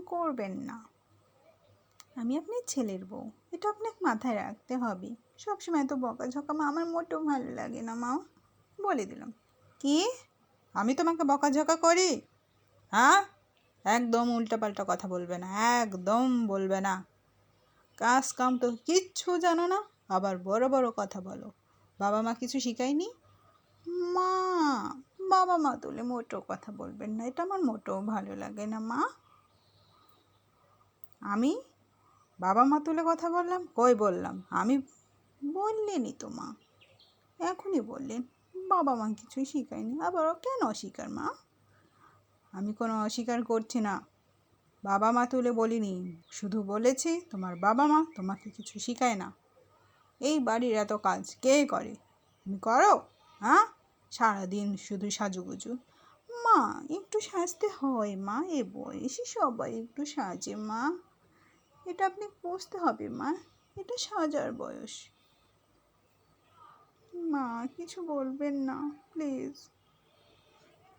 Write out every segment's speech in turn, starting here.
করবেন না। আমি আপনার ছেলের বউ। এটা আপনাকে মাথায় রাখতে হবে। সবসময় তো বকাঝকা মা, আমার মোটেও ভালো লাগে না মা। বলে দিলাম। কি? আমি তোমাকে বকাঝকা করি? হ্যাঁ? একদম উল্টাপাল্টা কথা বলবে না, একদম বলবে না। কাজ কাম তো কিচ্ছু জানো না? আবার বড় বড় কথা বলো। বাবা মা কিছু শিখায়নি? মা, বাবা মা তুলে মোটেও কথা বলবেন না। এটা আমার মোটেও ভালো লাগে না মা। আমি বাবা মা তুলে কথা বললাম, কই বললাম? আমি বললেনই তো মা। এখনই বললেন, বাবা মা কিছুই শিখায়নি। আবারও কেন অস্বীকার মা? আমি কোনো অস্বীকার করছি না। বাবা মা তুলে বলিনি, শুধু বলেছি তোমার বাবা মা তোমাকে কিছু শিখায় না। এই বাড়ির এত কাজ কে করে? তুমি করো হ্যাঁ? সারাদিন শুধু সাজুগুজু। মা, একটু সাজতে হয় মা, এ বয়সে সবাই একটু সাজে মা। এটা আপনি বুঝতে হবে, মা। এটা সাজার বয়স। মা, কিছু বলবেন না, প্লিজ।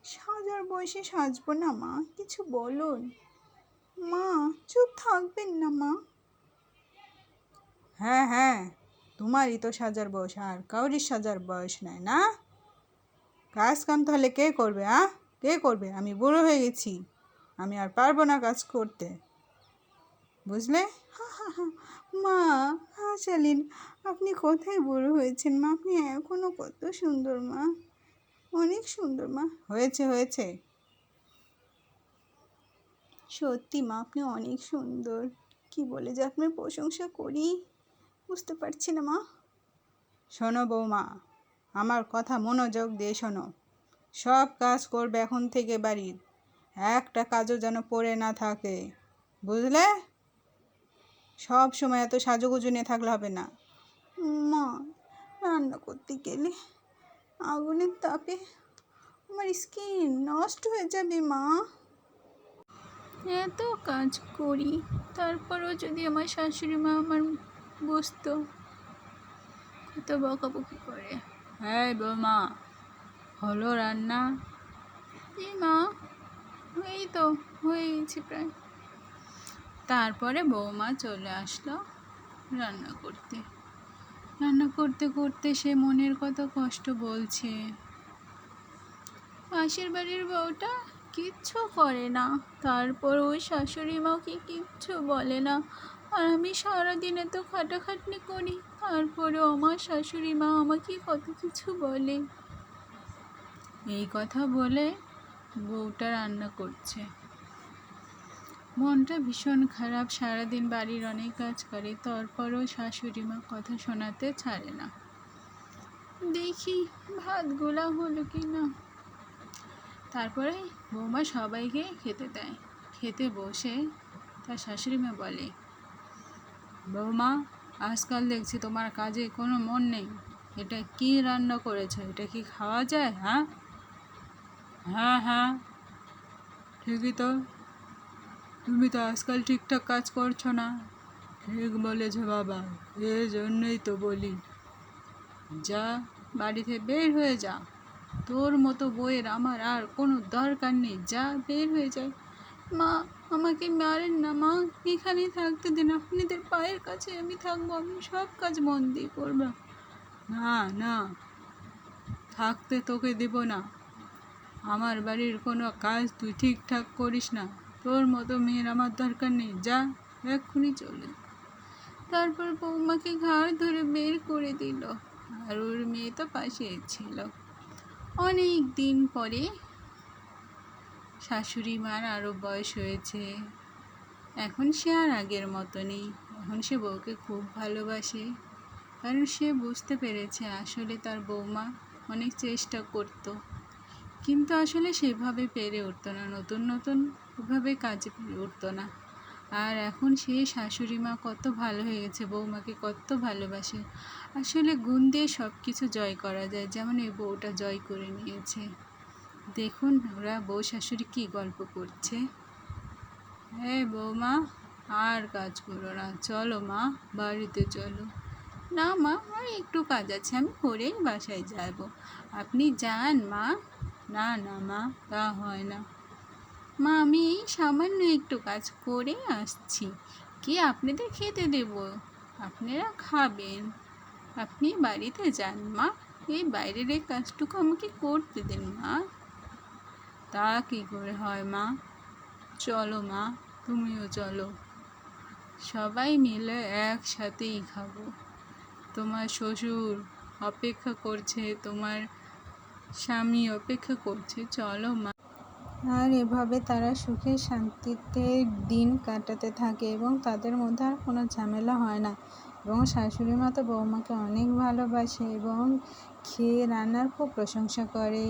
সাজার বয়সে সাজবো না, মা। কিছু বলুন। মা, চুপ থাকবেন না, মা। হ্যাঁ হ্যাঁ। তোমারই তো সাজার বয়স, আর কাউরি সাজার বয়স নাই, না? কাজ কাম তাহলে কে করবে, আ? কে করবে? আমি বুড়ো হয়ে গেছি। আমি আর পারব না কাজ করতে। বুঝলে? মা হাসালেন আপনি কোথায় বড় হয়েছেন মা? আপনি এখনও কত সুন্দর মা। অনেক সুন্দর মা। হয়েছে হয়েছে। সত্যি মা, আপনি অনেক সুন্দর। কি বলে যে আপনার প্রশংসা করি? বুঝতে পারছি না মা। শোনো বৌমা, আমার কথা মনোযোগ দিয়ে শোনো। সব কাজ করবে এখন থেকে বাড়ির। একটা কাজও যেন পড়ে না থাকে। বুঝলে? সব সময় এত সাজুগুজু নিয়ে থাকলে হবে না। মা রান্না করতে গেলে আগুনের তাপে আমার স্কিন নষ্ট হয়ে যাবে মা। এত কাজ করি তারপরেও যদি আমার শাশুড়ি মা আমার বুঝতো কত বকাবকি করে। হ্যাঁ বৌমা হলো রান্না। এই মা এই তো হয়ে গেছে প্রায়। তারপরে বৌমা চলে আসলো রান্না করতে। রান্না করতে করতে সে মনের কত কষ্ট বলছে। পাশের বাড়ির বউটা কিচ্ছু করে না। তারপর ওই শাশুড়ি মাকে কিচ্ছু বলে না। আর আমি সারাদিনে তো খাটাখাটনি করি। তারপরেও আমার শাশুড়ি মা আমাকে কত কিছু বলে। এই কথা বলে বউটা রান্না করছে। মনটা ভীষণ খারাপ, সারাদিন বাড়ির অনেক কাজ করে, তারপরও শাশুড়ি মা কথা শোনাতে ছাড়ে না। দেখি ভাতগুলা হলো কি না তারপরে বৌমা সবাইকে খেতে দেয়। খেতে বসে তার শাশুড়ি মা বলে, বৌমা, আজকাল দেখছি তোমার কাজে কোনো মন নেই। এটা কি রান্না করেছ? এটা কি খাওয়া যায় হ্যাঁ? হ্যাঁ হ্যাঁ ঠিকই তো। তুমি তো আজকাল ঠিকঠাক কাজ করছ না। ঠিক বলেছ বাবা এই জন্যই তো বলি। যা বাড়িতে বের হয়ে যা। তোর মতো বইয়ের আমার আর কোনো দরকার নেই। যা, বের হয়ে যায় মা, আমাকে মারেন না মা। এখানেই থাকতে দিন আপনাদের পায়ের কাছে আমি থাকব। আমি সব কাজ মন দিয়ে করব। না না, থাকতে তোকে দেব না। আমার বাড়ির কোনো কাজ তুই ঠিকঠাক করিস না। তোর মতো মেয়ের আমার দরকার নেই, যা, এক্ষুনি চলে। তারপর বৌমাকে ঘাড় ধরে বের করে দিল, আর ওর মেয়ে তো পাশে ছিল। অনেক দিন পরে শাশুড়ি মার আরও বয়স হয়েছে। এখন সে আর আগের মতো নেই। এখন সে বউকে খুব ভালোবাসে। কারণ সে বুঝতে পেরেছে আসলে তার বৌমা অনেক চেষ্টা করতো। কিন্তু আসলে সেভাবে পেরে উঠতো না। নতুন নতুন ওভাবে কাজে পেরে উঠতো না। আর এখন সেই শাশুড়ি মা কত ভালো হয়ে গেছে, বৌমাকে কত ভালোবাসে। আসলে গুণ দিয়ে সব কিছু জয় করা যায়, যেমন এই বউটা জয় করে নিয়েছে। দেখুন ওরা বউ শাশুড়ি কী গল্প করছে। হ্যাঁ বৌমা, আর কাজ করো না। চলো মা, বাড়িতে চলো। না মা আর একটু কাজ আছে, আমি করেই বাসায় যাব। আপনি যান মা। না না, মা, তা হয় না। মা, আমি এই সামান্য একটু কাজ করে আসছি। কি আপনাদের খেতে দেব? আপনারা খাবেন। আপনি বাড়িতে যান, মা। এই বাইরের এই কাজটুকু আমাকে করতে দিন, মা। তা কী করে হয়, মা? চলো, মা, তুমিও চলো। সবাই মিলে একসাথেই খাব। তোমার শ্বশুর অপেক্ষা করছে, তোমার স্বামী অপেক্ষা করছে, চলো মা। আর এভাবে তারা সুখে শান্তিতে দিন কাটাতে থাকে এবং তাদের মধ্যে আর কোনো ঝামেলা হয় না। এবং শাশুড়ি মা তো বৌমাকে অনেক ভালোবাসে এবং খেয়ে রান্নার খুব প্রশংসা করে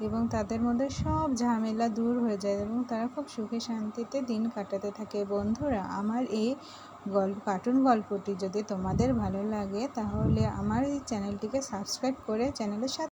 এবং তাদের মধ্যে সব ঝামেলা দূর হয়ে যায় এবং তারা খুব সুখে শান্তিতে দিন কাটাতে থাকে। বন্ধুরা, আমার এই গল্প কার্টুন গল্পটি যদি তোমাদের ভালো লাগে তাহলে আমার এই চ্যানেলটিকে সাবস্ক্রাইব করে চ্যানেলের সাথে